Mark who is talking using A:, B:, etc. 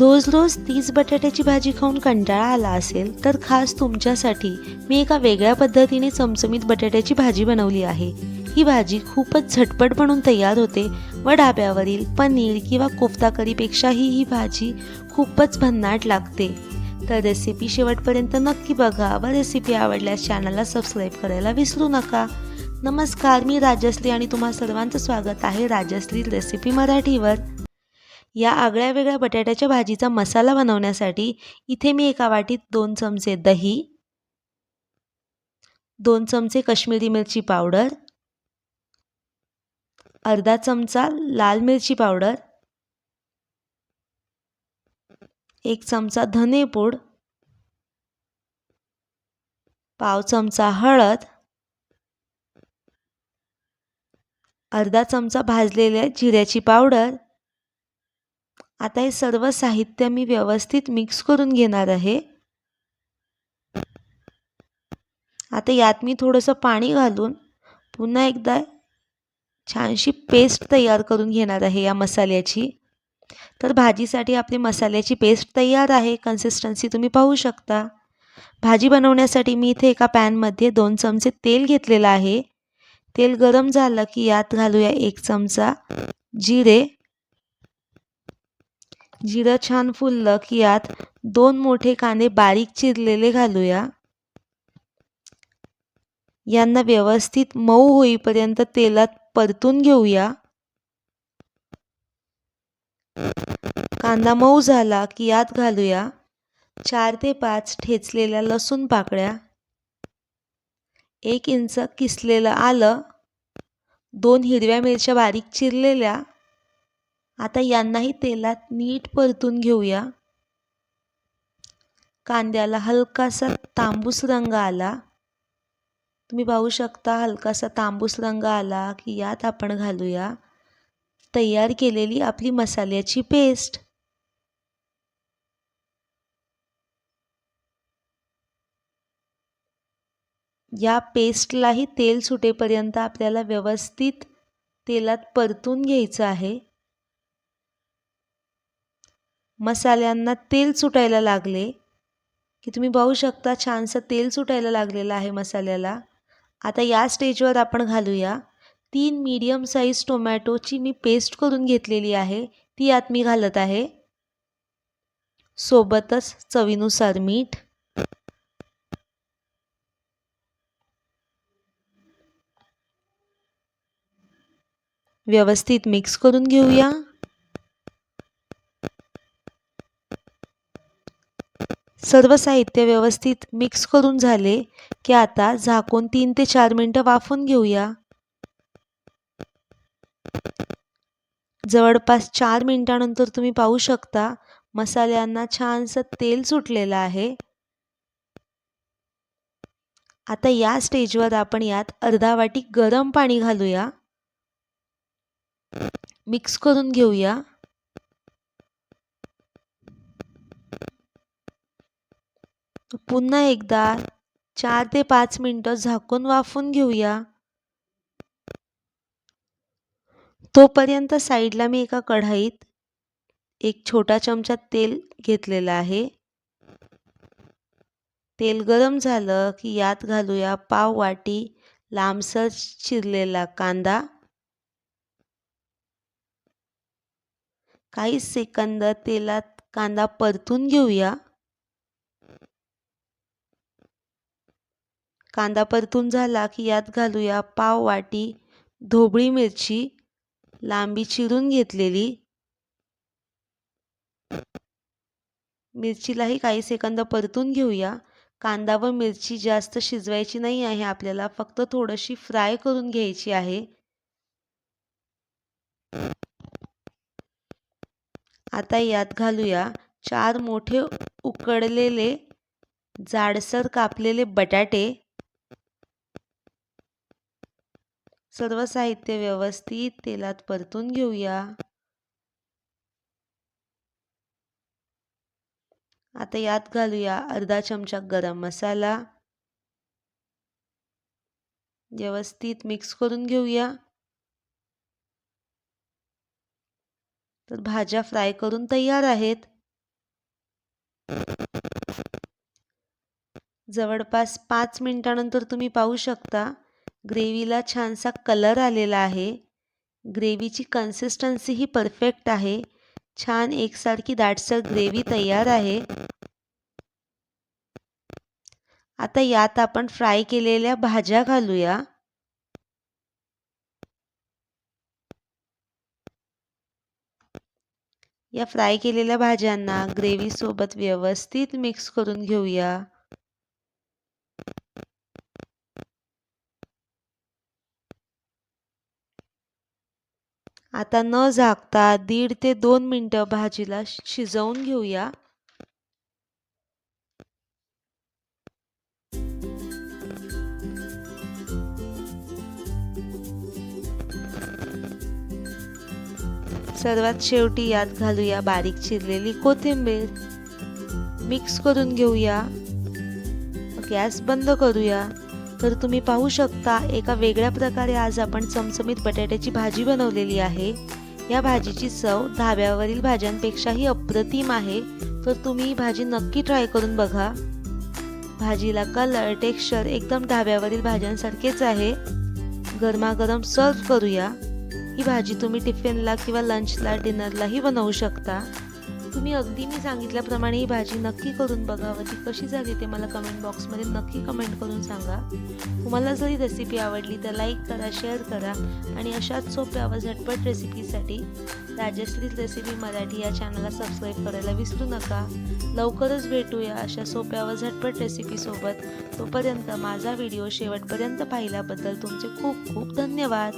A: रोज रोज तीच बटाट्याची भाजी खाऊन कंटाळा आला असेल तर खास तुमच्यासाठी मी एका वेगळ्या पद्धतीने चमचमीत बटाट्याची भाजी बनवली आहे. ही भाजी खूपच झटपट बनून तयार होते व डाब्यावरील पनीर किंवा कोफ्ता करीपेक्षाही ही भाजी खूपच भन्नाट लागते. तर रेसिपी शेवटपर्यंत नक्की बघा व रेसिपी आवडल्यास चॅनलला सबस्क्राईब करायला विसरू नका. नमस्कार मी राजश्री आणि तुम्हा सर्वांचं स्वागत आहे राजश्री रेसिपी मराठीवर. या आगळ्या वेगळ्या बटाट्याच्या भाजीचा मसाला बनवण्यासाठी इथे मी एका वाटीत दोन चमचे दही दोन चमचे कश्मीरी मिरची पावडर अर्धा चमचा लाल मिरची पावडर एक चमचा धनेपूड पाव चमचा हळद अर्धा चमचा भाजलेल्या जिऱ्याची पावडर आता हे सर्व साहित्य मी व्यवस्थित मिक्स करून घेणार आहे. आता यात मी थोडंसं पाणी घालून पुन्हा एकदा छानशी पेस्ट तयार करून घेणार आहे या मसाल्याची. तर भाजीसाठी आपली मसाल्याची पेस्ट तयार आहे. कन्सिस्टन्सी तुम्ही पाहू शकता. भाजी बनवण्यासाठी मी इथे एका पॅनमध्ये दोन चमचे तेल घेतलेलं आहे. तेल गरम झालं की यात घालूया एक चमचा जिरे. जिरं छान फुललं की यात दोन मोठे कांदे बारीक चिरलेले घालूया. यांना व्यवस्थित मऊ होईपर्यंत तेलात परतून घेऊया. कांदा मऊ झाला की यात घालूया. चार ते पाच ठेचलेल्या लसूण पाकळ्या. एक इंच किसलेलं आलं. दोन हिरव्या मिरच्या बारीक चिरलेल्या. आता यांनाही तेलात नीट परतून घेऊया. कांद्याला हलकासा तांबूस रंग आला. तुम्ही पाहू शकता हलकासा तांबूस रंग आला की यात आपण घालूया तयार केलेली आपली मसाल्याची पेस्ट. या पेस्टलाही तेल सुटेपर्यंत आपल्याला व्यवस्थित तेलात परतून घ्यायचं आहे. मसाल्यांना तेल सुटायला लागले. की तुम्ही पाहू शकता छानसं तेल सुटायला लागलेलं आहे मसाल्याला. आता या स्टेजवर आपण घालूया. तीन मीडियम साईज टोमॅटोची मी पेस्ट करून घेतलेली आहे. ती आत मी घालत आहे. सोबतच चवीनुसार मीठ. व्यवस्थित मिक्स करून घेऊया. सर्व साहित्य व्यवस्थित मिक्स करून झाले की आता झाकून तीन ते चार मिनटं वाफून घेऊया. जवळपास चार मिनिटानंतर तुम्ही पाहू शकता मसाल्यांना छानसं तेल सुटलेलं आहे. आता या स्टेजवर आपण यात अर्धा वाटी गरम पाणी घालूया. मिक्स करून घेऊया. पुन्हा एकदा चार ते पाच मिनटं झाकून वाफून घेऊया. तोपर्यंत साईडला मी एका कढाईत एक छोटा चमचा तेल घेतलेला आहे. तेल गरम झालं की यात घालूया पाव वाटी लांबसर चिरलेला कांदा. काही सेकंद तेलात कांदा परतून घेऊया. कांदा परतून झाला की यात घालूया पाव वाटी ढोबळी मिरची लांबी चिरून घेतलेली. मिरचीलाही काही सेकंद परतून घेऊया. कांदा व मिरची जास्त शिजवायची नाही आहे आपल्याला फक्त थोडीशी फ्राय करून घ्यायची आहे. आता यात घालूया चार मोठे उकडलेले जाडसर कापलेले बटाटे. सर्व साहित्य व्यवस्थित तेलात परतून घेऊया. आता यात घालूया अर्धा चमचा गरम मसाला. व्यवस्थित मिक्स करून घेऊया. तर भाज्या फ्राय करून तयार आहेत. जवळपास पाच मिनिटानंतर तुम्ही पाहू शकता. ग्रेव्हीला छानसा कलर आलेला आहे. ग्रेव्हीची कन्सिस्टन्सी ही परफेक्ट आहे. छान एकसारखी दाटसर ग्रेव्ही तयार आहे. आता यात आपण फ्राय केलेल्या भाज्या घालूया. या फ्राय केलेल्या भाज्यांना ग्रेव्हीसोबत व्यवस्थित मिक्स करून घेऊया. आता न झाकता दीड ते दोन मिनटं भाजीला शिजवून घेऊया. सर्वात शेवटी यात घालूया बारीक चिरलेली कोथिंबीर. मिक्स करून घेऊया. गॅस बंद करूया. तर तुम्ही पाहू शकता एका वेगळ्या प्रकारे आज आपण चमचमीत बटाट्याची भाजी बनवलेली आहे. या भाजीची चव धाब्यावरील भाज्यांपेक्षाही अप्रतिम आहे. तर तुम्ही ही भाजी नक्की ट्राय करून बघा. भाजीला कलर टेक्स्चर एकदम ढाब्यावरील भाज्यांसारखेच आहे. गरमागरम सर्व करूया. ही भाजी तुम्ही टिफिनला किंवा लंचला डिनरलाही बनवू शकता. तुम्ही अगदी मी सांगितल्याप्रमाणे ही भाजी नक्की करून बघा व ती कशी झाली ते मला कमेंट बॉक्समध्ये नक्की कमेंट करून सांगा. तुम्हाला जरी रेसिपी आवडली तर लाईक करा शेअर करा आणि अशाच सोप्या व झटपट रेसिपीसाठी राजश्री रेसिपी मराठी या चॅनलला सबस्क्राईब करायला विसरू नका. लवकरच भेटूया अशा सोप्या व झटपट रेसिपीसोबत तोपर्यंत माझा व्हिडिओ शेवटपर्यंत पाहिल्याबद्दल तुमचे खूप खूप धन्यवाद.